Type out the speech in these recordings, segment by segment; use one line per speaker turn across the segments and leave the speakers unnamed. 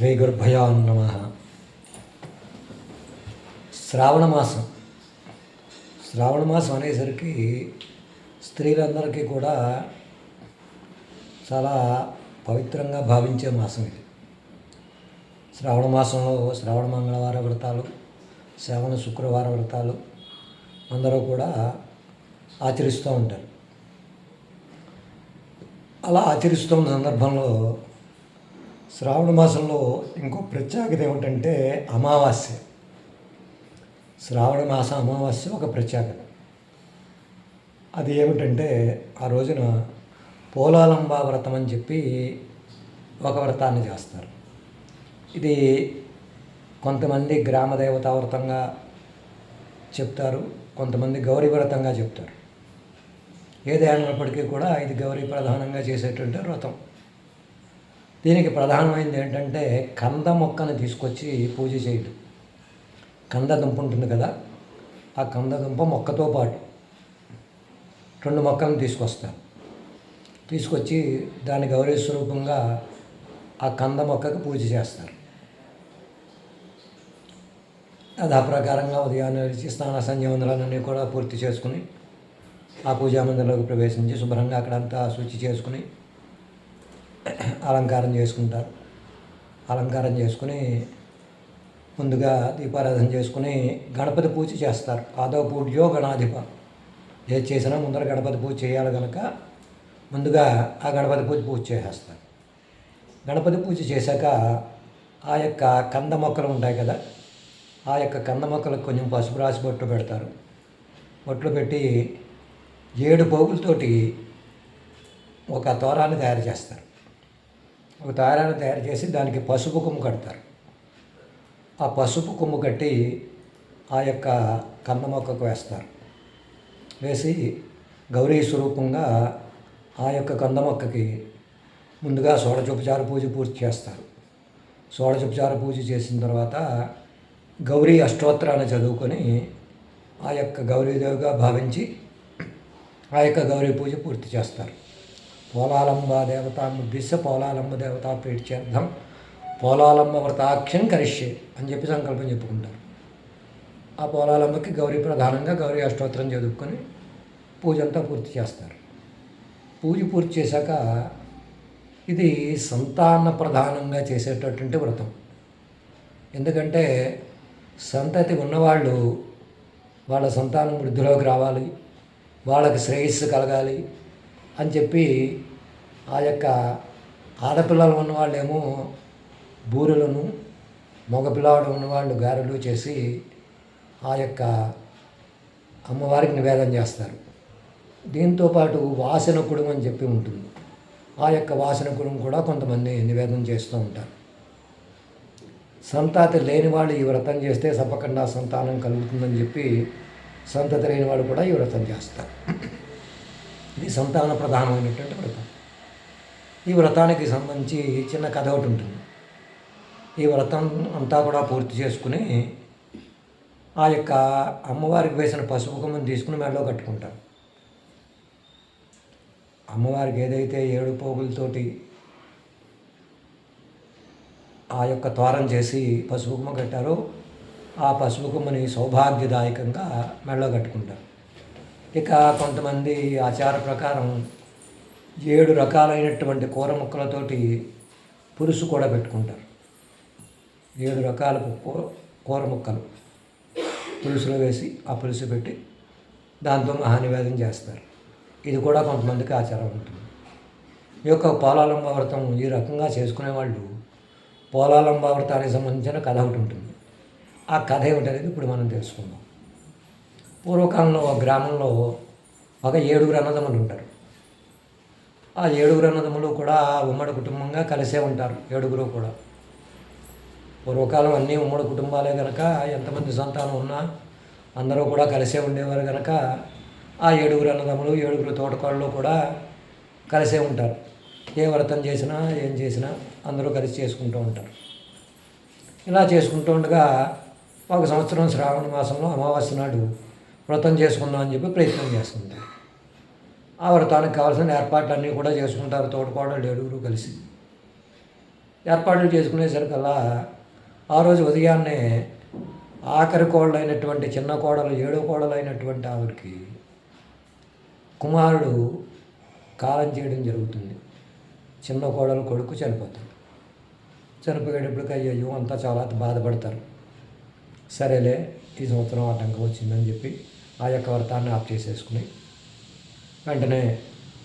శ్రీ గురుభయో నమ. శ్రావణ మాసం. శ్రావణ మాసం అనేసరికి స్త్రీలందరికీ కూడా చాలా పవిత్రంగా భావించే మాసం ఇది. శ్రావణ మాసంలో శ్రావణ మంగళవార వ్రతాలు శ్రావణ శుక్రవార వ్రతాలు అందరూ కూడా ఆచరిస్తూ ఉంటారు. అలా ఆచరిస్తున్న సందర్భంలో శ్రావణ మాసంలో ఇంకో ప్రత్యేకత ఏమిటంటే అమావాస్య. శ్రావణ మాసం అమావాస్య ఒక ప్రత్యేకత. అది ఏమిటంటే ఆ రోజున పోలాలంబా వ్రతం అని చెప్పి ఒక వ్రతాన్ని చేస్తారు. ఇది కొంతమంది గ్రామ దేవతా వ్రతంగా చెప్తారు కొంతమంది గౌరీ వ్రతంగా చెప్తారు. ఏది అయినప్పటికీ కూడా ఇది గౌరీ ప్రధానంగా చేసేటువంటి వ్రతం. దీనికి ప్రధానమైనది ఏంటంటే కంద మొక్కను తీసుకొచ్చి పూజ చేయటం. కంద దుంప ఉంటుంది కదా ఆ కంద దుంప మొక్కతో పాటు రెండు మొక్కలను తీసుకొస్తారు. తీసుకొచ్చి దాని గౌరవ స్వరూపంగా ఆ కంద మొక్కకు పూజ చేస్తారు. అది ఆ ప్రకారంగా ఉదయాన్నే స్నాన సంధ్యావందనాలన్నీ కూడా పూర్తి చేసుకుని ఆ పూజా మందిరంలోకి ప్రవేశించి శుభ్రంగా అక్కడంతా శుచి చేసుకుని అలంకారం చేసుకుంటారు. అలంకారం చేసుకుని ముందుగా దీపారాధన చేసుకుని గణపతి పూజ చేస్తారు. ఆదో పూజ్యో గణాధిప. ఏది చేసినా ముందర గణపతి పూజ చేయాలి కనుక ముందుగా ఆ గణపతి పూజ పూజ చేసేస్తారు. గణపతి పూజ చేశాక ఆ యొక్క కంద మొక్కలు ఉంటాయి కదా ఆ యొక్క కంద మొక్కలకు కొంచెం పసుపు రాసి బొట్టు పెడతారు. బొట్లు పెట్టి ఏడు పోగులతోటి ఒక తోరాన్ని తయారు చేస్తారు. ఒక దారాన్ని తయారు చేసి దానికి పసుపు కొమ్ము కడతారు. ఆ పసుపు కొమ్ము కట్టి ఆ యొక్క కంద మొక్కకు వేస్తారు. వేసి గౌరీ స్వరూపంగా ఆ యొక్క కంద మొక్కకి ముందుగా షోడచోపచార పూజ పూర్తి చేస్తారు. షోడచోపచార పూజ చేసిన తర్వాత గౌరీ అష్టోత్తరాన్ని చదువుకొని ఆ యొక్క గౌరీదేవిగా భావించి ఆ యొక్క గౌరీ పూజ పూర్తి చేస్తారు. పోలాలంబ దేవత బిస్స పోలాలంబ దేవత ప్రీత్యర్థం పోలాలంబ వ్రతాఖ్యం కరిష్యే అని చెప్పి సంకల్పం చెప్పుకుంటారు. ఆ పోలాలంబకి గౌరీ ప్రధానంగా గౌరీ అష్టోత్తరం చదువుకొని పూజంతా పూర్తి చేస్తారు. పూజ పూర్తి చేశాక ఇది సంతాన ప్రధానంగా చేసేటటువంటి వ్రతం. ఎందుకంటే సంతతి ఉన్నవాళ్ళు వాళ్ళ సంతానం వృద్ధిలోకి రావాలి వాళ్ళకి శ్రేయస్సు కలగాలి అని చెప్పి ఆ యొక్క ఆడపిల్లలు ఉన్నవాళ్ళేమో బూరెలను మగపిల్లవాడు ఉన్నవాళ్ళు గారెలు చేసి ఆ యొక్క అమ్మవారికి నివేదన చేస్తారు. దీంతోపాటు వాసన కుడుం అని చెప్పి ఉంటుంది. ఆ యొక్క వాసన కుడుం కూడా కొంతమంది నివేదన చేస్తూ ఉంటారు. సంతాతి లేని వాళ్ళు ఈ వ్రతం చేస్తే సపకుండా సంతానం కలుగుతుందని చెప్పి సంతతి లేని వాళ్ళు కూడా ఈ వ్రతం చేస్తారు. ఇది సంతాన ప్రధానమైనటువంటి వ్రతం. ఈ వ్రతానికి సంబంధించి చిన్న కథ ఒకటి ఉంటుంది. ఈ వ్రతం అంతా కూడా పూర్తి చేసుకుని ఆ యొక్క అమ్మవారికి వేసిన పసుపు కొమ్మని తీసుకుని మెడలో కట్టుకుంటారు. అమ్మవారికి ఏదైతే ఏడు పోగులతోటి ఆ యొక్క తోరం చేసి పసుపు కొమ్మ కట్టారో ఆ పసుపు కొమ్మని సౌభాగ్యదాయకంగా మెడలో కట్టుకుంటారు. ఇక కొంతమంది ఆచార ప్రకారం ఏడు రకాలైనటువంటి కూర ముక్కలతోటి పులుసు కూడా పెట్టుకుంటారు. ఏడు రకాల కూ- కూర ముక్కలు. పులుసులో వేసి ఆ పులుసు పెట్టి దాంతో మహానివేదం చేస్తారు. ఇది కూడా కొంతమందికి ఆచారం ఉంటుంది. ఈ యొక్క పోలాలంబ వ్రతం ఈ రకంగా చేసుకునే వాళ్ళు పోలాలంబ వ్రతానికి సంబంధించిన కథ ఒకటి ఉంటుంది. ఆ కథ ఏమిటనేది ఇప్పుడు మనం తెలుసుకుందాం. పూర్వకాలంలో ఒక గ్రామంలో ఒక ఏడుగురు అన్నదమ్ములు ఉంటారు. ఆ ఏడుగురు అన్నదమ్ములు కూడా ఉమ్మడి కుటుంబంగా కలిసే ఉంటారు ఏడుగురు కూడా. పూర్వకాలం అన్నీ ఉమ్మడి కుటుంబాలే కనుక ఎంతమంది సంతానం ఉన్నా అందరూ కూడా కలిసే ఉండేవారు కనుక ఆ ఏడుగురు అన్నదమ్ములు ఏడుగురు తోటకాళ్ళు కూడా కలిసే ఉంటారు. ఏ వ్రతం చేసినా ఏం చేసినా అందరూ కలిసి చేసుకుంటూ ఉంటారు. ఇలా చేసుకుంటూ ఉండగా ఒక సంవత్సరం శ్రావణ మాసంలో అమావాస్య నాడు వ్రతం చేసుకుందాం అని చెప్పి ప్రయత్నం చేస్తుంది. ఆ వ్రతానికి కావాల్సిన ఏర్పాట్లన్నీ కూడా చేసుకుంటారు. తోటకోడళ్ళు ఏడుగురు కలిసి. ఏర్పాట్లు చేసుకునేసరికల్లా ఆ రోజు ఉదయాన్నే ఆఖరి కోడలైనటువంటి చిన్న కోడలు ఏడో కోడలైనటువంటి ఆవిడకి కుమారుడు కాలం చేయడం జరుగుతుంది. చిన్న కోడలు కొడుకు చనిపోతాడు చనిపోయేటప్పటికి అయ్యో అంతా చాలా బాధపడతారు. సరేలే ఈ సంవత్సరం ఆటంకం వచ్చిందని చెప్పి ఆ యొక్క వ్రతాన్ని ఆఫ్ చేసేసుకుని వెంటనే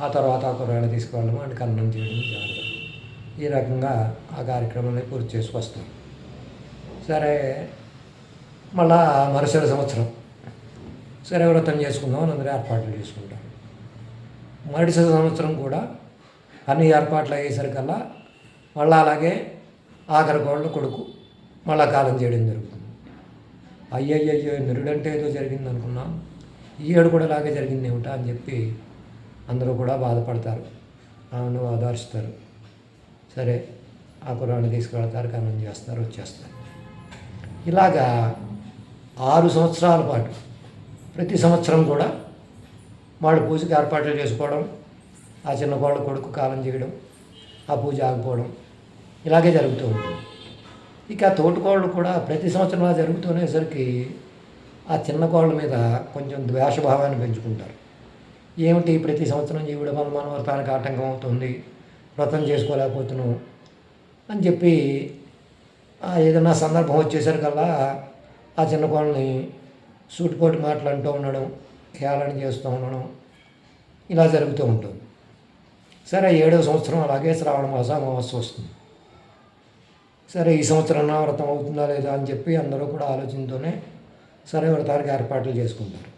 ఆ తర్వాత ఆ తీసుకువెళ్ళడం అండ్ అన్నం చేయడం జరగదు ఈ రకంగా ఆ కార్యక్రమాన్ని పూర్తి చేసుకొస్తాం సరే మళ్ళా మరుసటి సంవత్సరం సరే వ్రతం చేసుకుందాం అని అందరూ ఏర్పాట్లు చేసుకుంటారు. మరుసటి సంవత్సరం కూడా అన్ని ఏర్పాట్లు అయ్యేసరికల్లా మళ్ళీ అలాగే ఆఖరి కోళ్ళ కొడుకు మళ్ళా కాలం చేయడం జరుగుతుంది. అయ్యయ్యో నిరుడంటే ఏదో జరిగింది అనుకున్నాం ఈ ఏడు కూడా ఇలాగే జరిగింది ఏమిటా అని చెప్పి అందరూ కూడా బాధపడతారు. ఆమెను ఆదర్శిస్తారు సరే ఆ కురాన్ని తీసుకెళ్తారు కన్నం చేస్తారు వచ్చేస్తారు. ఇలాగా ఆరు సంవత్సరాల పాటు ప్రతి సంవత్సరం కూడా వాళ్ళు పూజకి ఏర్పాట్లు చేసుకోవడం ఆ చిన్న కోళ్ళ కొడుకు కాలం చేయడం ఆ పూజ ఆగిపోవడం ఇలాగే జరుగుతూ ఉంటుంది. ఇక తోటికోళ్ళు కూడా ప్రతి సంవత్సరం అలా జరుగుతునేసరికి ఆ చిన్న కోళ్ళ మీద కొంచెం ద్వేషభావాన్ని పెంచుకుంటారు. ఏమిటి ప్రతి సంవత్సరం ఈవిడ మన వ్రతానికి ఆటంకం అవుతుంది వ్రతం చేసుకోలేకపోతున్నాం అని చెప్పి ఏదైనా సందర్భం వచ్చేసరికల్లా ఆ చిన్న కోళ్ళని సూటిపోటి మాటలు అంటూ ఉండడం హేళన చేస్తూ ఉండడం ఇలా జరుగుతూ ఉంటుంది. సరే ఏడో సంవత్సరం అలాగే శ్రావణ మాసం అమావాస్య వస్తుంది. సరే ఈ సంవత్సరం వ్రతం అవుతుందా లేదా అని చెప్పి అందరూ కూడా ఆలోచనతోనే సరే వ్రతానికి ఏర్పాట్లు చేసుకుంటారు.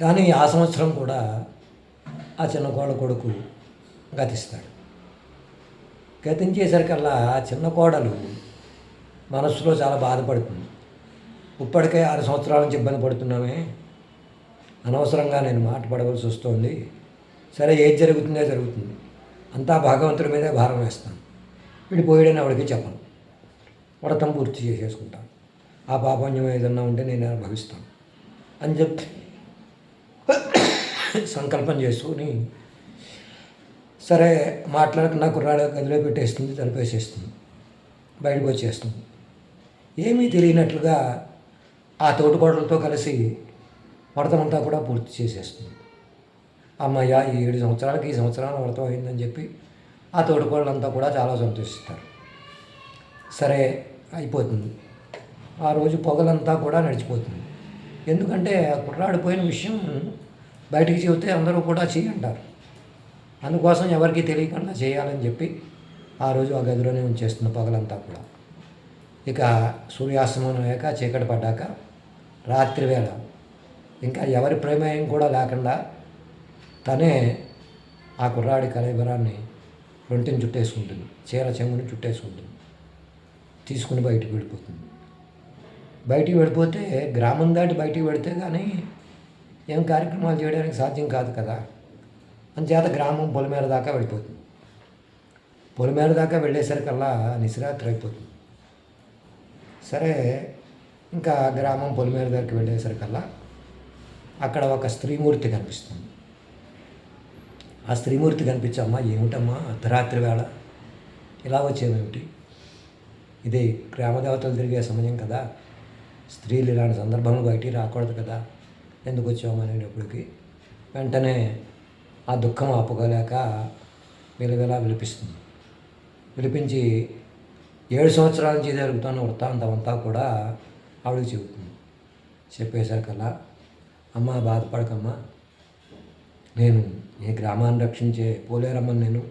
కానీ ఆ సంవత్సరం కూడా ఆ చిన్న కోడ కొడుకు గతిస్తాడు. గతించేసరికల్లా ఆ చిన్న కోడలు మనస్సులో చాలా బాధపడుతుంది. ఇప్పటికే ఆరు సంవత్సరాల నుంచి ఇబ్బంది పడుతున్నామే. అనవసరంగా నేను మాట పడవలసి వస్తుంది. సరే ఏది జరుగుతుందో జరుగుతుంది. అంతా భగవంతుడి మీదే భారం వేస్తాను. విడిపోయాడని ఆవిడకి చెప్పను. వ్రతం పూర్తి చేసేసుకుంటాను. ఆ పాపంయం ఏదన్నా ఉంటే నేను అనుభవిస్తాను. అని చెప్పి సంకల్పం చేసుకుని సరే మాట్లాడకుండా కుర్రాడ గదిలో పెట్టేస్తుంది తలపేసేస్తుంది బయటకు వచ్చేస్తుంది. ఏమీ తెలియనట్లుగా ఆ తోటికోడలతో కలిసి వ్రతమంతా కూడా పూర్తి చేసేస్తుంది. అమ్మయ్య ఈ ఏడు సంవత్సరాలకి ఈ సంవత్సరాల వ్రతం అయిందని చెప్పి ఆ తోడుకోళ్ళంతా కూడా చాలా సంతోషిస్తారు. సరే అయిపోతుంది. ఆ రోజు పొగలంతా కూడా నడిచిపోతుంది. ఎందుకంటే ఆ కుర్రాడు పోయిన విషయం బయటికి చెబితే అందరూ కూడా చేయంటారు అందుకోసం ఎవరికి తెలియకుండా చేయాలని చెప్పి ఆ రోజు ఆ గదిలోనే ఉంచేస్తున్న పగలంతా కూడా. ఇక సూర్యాస్తమనం అయ్యాక చీకటి పడ్డాక రాత్రి వేళ ఇంకా ఎవరి ప్రమేయం కూడా లేకుండా తనే ఆ కుర్రాడి కలైబరాన్ని రొంటిని చుట్టేసుకుంటుంది చీర చెంగుని చుట్టేసుకుంటుంది తీసుకుని బయటికి వెళ్ళిపోతుంది. బయటికి వెళ్ళిపోతే గ్రామం దాటి బయటికి వెళితే కానీ ఏం కార్యక్రమాలు చేయడానికి సాధ్యం కాదు కదా. అంచేత గ్రామం పొలిమేర దాకా వెళ్ళిపోతుంది. పొలిమేర దాకా వెళ్ళేసరికల్లా నిశరాత్రి అయిపోతుంది. సరే ఇంకా గ్రామం పొలిమేర దగ్గరికి వెళ్ళేసరికల్లా అక్కడ ఒక స్త్రీమూర్తి కనిపిస్తుంది. ఆ స్త్రీమూర్తి కనిపించమ్మా ఏమిటమ్మా అర్ధరాత్రి వేళ? ఇలా వచ్చేవేమిటి? ఇది గ్రామదేవతలు తిరిగే సమయం కదా. స్త్రీలు ఇలాంటి సందర్భంలో బయటికి రాకూడదు కదా. ఎందుకు వచ్చాము అనేటప్పటికి వెంటనే ఆ దుఃఖం ఆపుకోలేక విలవిలా విలిపిస్తుంది. విలిపించి ఏడు సంవత్సరాల నుంచి జరుగుతున్న వృత్తాంతం అంతా కూడా ఆవిడకి చెబుతుంది. చెప్పేసరికల్లా అమ్మ బాధపడకమ్మా. నేను ఏ గ్రామాన్ని రక్షించే పోలేరమ్మని నేను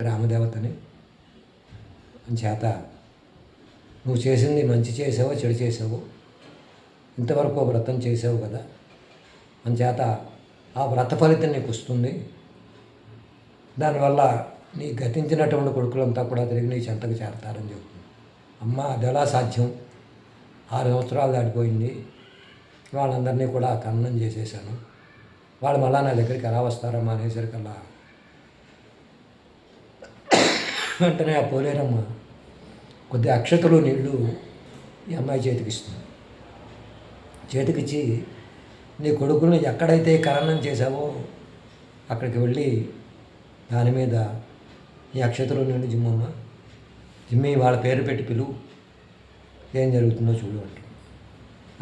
గ్రామదేవతని. చేత నువ్వు చేసింది మంచి చేసావో చెడు చేసావో ఇంతవరకు వ్రతం చేసావు కదా. అంచేత ఆ వ్రత ఫలితం నీకు వస్తుంది. దానివల్ల నీ గతించినటువంటి కొడుకులంతా కూడా తిరిగి నీ చెంతకు చేరతారని చెప్తుంది అమ్మ అది ఎలా సాధ్యం? ఆరు సంవత్సరాలు దాటిపోయింది. వాళ్ళందరినీ కూడా ఖననం చేసేసాను. వాళ్ళు మళ్ళా నా దగ్గరికి ఎలా వస్తారమ్మా అనేసరికల్లా వెంటనే ఆ పోలేరమ్మ కొద్ది అక్షతలు నీళ్ళు ఈ అమ్మాయి చేతికిస్తుంది చేతికిచ్చి నీ కొడుకుని ఎక్కడైతే కరణం చేశావో అక్కడికి వెళ్ళి దాని మీద ఈ అక్షతలో నుండి జిమ్మమ్మ జిమ్మి వాళ్ళ పేరు పెట్టి పిలువు ఏం జరుగుతుందో చూడు అంటాడు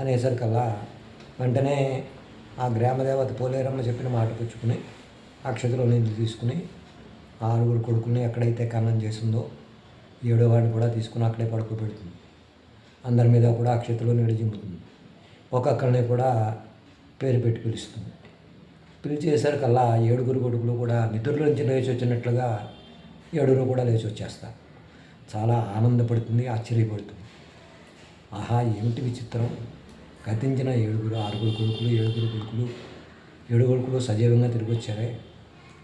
అనేసరికల్లా వెంటనే ఆ గ్రామదేవత పోలేరమ్మ చెప్పిన మాట పుచ్చుకుని అక్షతలో నీళ్ళు తీసుకుని ఆరుగురు కొడుకుని ఎక్కడైతే కన్నం చేసిందో ఏడో వాడిని కూడా తీసుకుని అక్కడే పడుకోబెడుతుంది. అందరి మీద కూడా అక్షతలో నీళ్ళు జింపుతుంది. ఒక్కొక్కరిని కూడా పేరు పెట్టి పిలుస్తుంది. పిలిచేసరికల్లా ఏడుగురు కొడుకులు కూడా నిద్రలో నుంచి లేచి వచ్చినట్లుగా ఏడుగురు కూడా లేచి వచ్చేస్తారు. చాలా ఆనందపడుతుంది ఆశ్చర్యపడుతుంది. ఆహా ఏమిటి విచిత్రం. గతించిన ఏడుగురు ఆరుగురు కొడుకులు ఏడుగురు కొడుకులు ఏడు కొడుకులు సజీవంగా తిరిగి వచ్చారే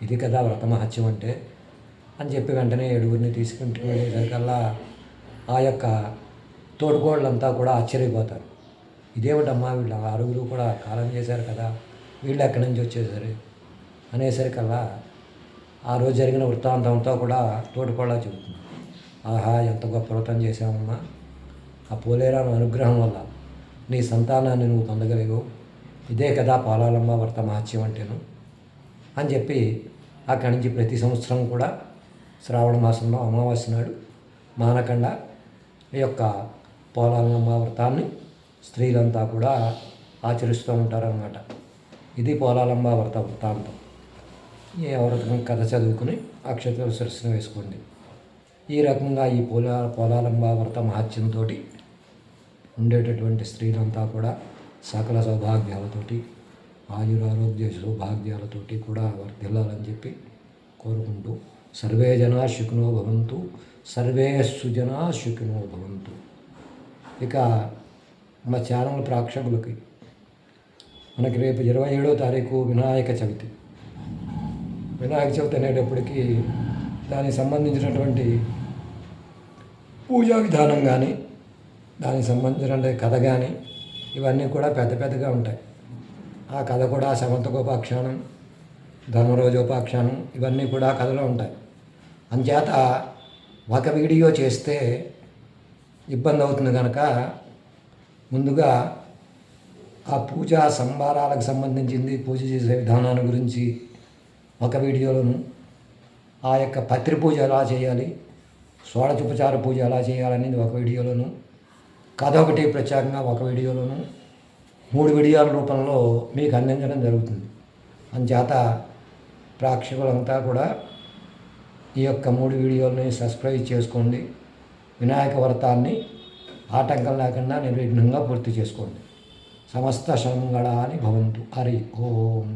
ఇది కదా వ్రత మహత్యం అంటే. అని చెప్పి వెంటనే ఏడుగురిని తీసుకుంటూ వెళ్ళేసరికల్లా ఆ యొక్క తోడుకోళ్ళంతా కూడా ఆశ్చర్యపోతారు. ఇదేమిటమ్మా వీళ్ళు ఆరుగురు కూడా కాలం చేశారు కదా వీళ్ళు ఎక్కడి నుంచి వచ్చేసారు అనేసరికల్లా ఆ రోజు జరిగిన వృత్తాంతంతో కూడా తోడుకోళ్ళ చెబుతుంది. ఆహా ఎంత గొప్ప వ్రతం చేశామమ్మా. ఆ పోలేరాను అనుగ్రహం వల్ల నీ సంతానాన్ని నువ్వు పొందగలిగావు ఇదే కదా పాలాలమ్మ వ్రత మహత్యం అంటేను. అని చెప్పి అక్కడి నుంచి ప్రతి సంవత్సరం కూడా శ్రావణ మాసంలో అమావాస్య నాడు మానకండ ఈ యొక్క పోలాలమ్మ వ్రతాన్ని స్త్రీలంతా కూడా ఆచరిస్తూ ఉంటారన్నమాట. ఇది పోలాలమ్మ వ్రత వృత్తాంతం. ఈ వ్రతం కథ చదువుకుని అక్షతలు శిరస్సున వేసుకోండి. ఈ రకంగా ఈ పోలా పోలాలంబ వ్రత మహత్యంతో ఉండేటటువంటి స్త్రీలంతా కూడా సకల సౌభాగ్యాలతోటి ఆయురారోగ్య సౌభాగ్యాలతోటి కూడా వర్ధిల్లాలని చెప్పి కోరుకుంటూ సర్వే జనా శుకునో భవంతు సర్వే సుజనా శుకునో భవంతు. ఇక మా ఛానల్ ప్రేక్షకులకి మనకి రేపు ఇరవై ఏడో తారీఖు వినాయక చవితి. వినాయక చవితి అనేటప్పటికీ దానికి సంబంధించినటువంటి పూజా విధానం కానీ దానికి సంబంధించిన కథ కానీ ఇవన్నీ కూడా పెద్ద పెద్దగా ఉంటాయి. ఆ కథ కూడా సమంతకోపాఖ్యానం ధర్మరోజోపాఖ్యానం ఇవన్నీ కూడా కథలో ఉంటాయి. అంచేత ఒక వీడియో చేస్తే ఇబ్బంది అవుతుంది కనుక ముందుగా ఆ పూజా సంబారాలకు సంబంధించింది పూజ చేసే విధానాన్ని గురించి ఒక వీడియోలోను ఆ యొక్క పత్రి పూజ ఎలా చేయాలి షోడచోపచార పూజ ఎలా చేయాలనేది ఒక వీడియోలోను కథ ఒకటి ప్రత్యేకంగా ఒక వీడియోలోను మూడు వీడియోల రూపంలో మీకు అందించడం జరుగుతుంది. అందుచేత ప్రేక్షకులంతా కూడా ఈ యొక్క మూడు వీడియోలని సబ్స్క్రైబ్ చేసుకోండి. వినాయక వ్రతాన్ని ఆటంకం లేకుండా నిర్విఘ్నంగా పూర్తి చేసుకోండి. సమస్త శంగళాని భవంతు. హరి ఓం.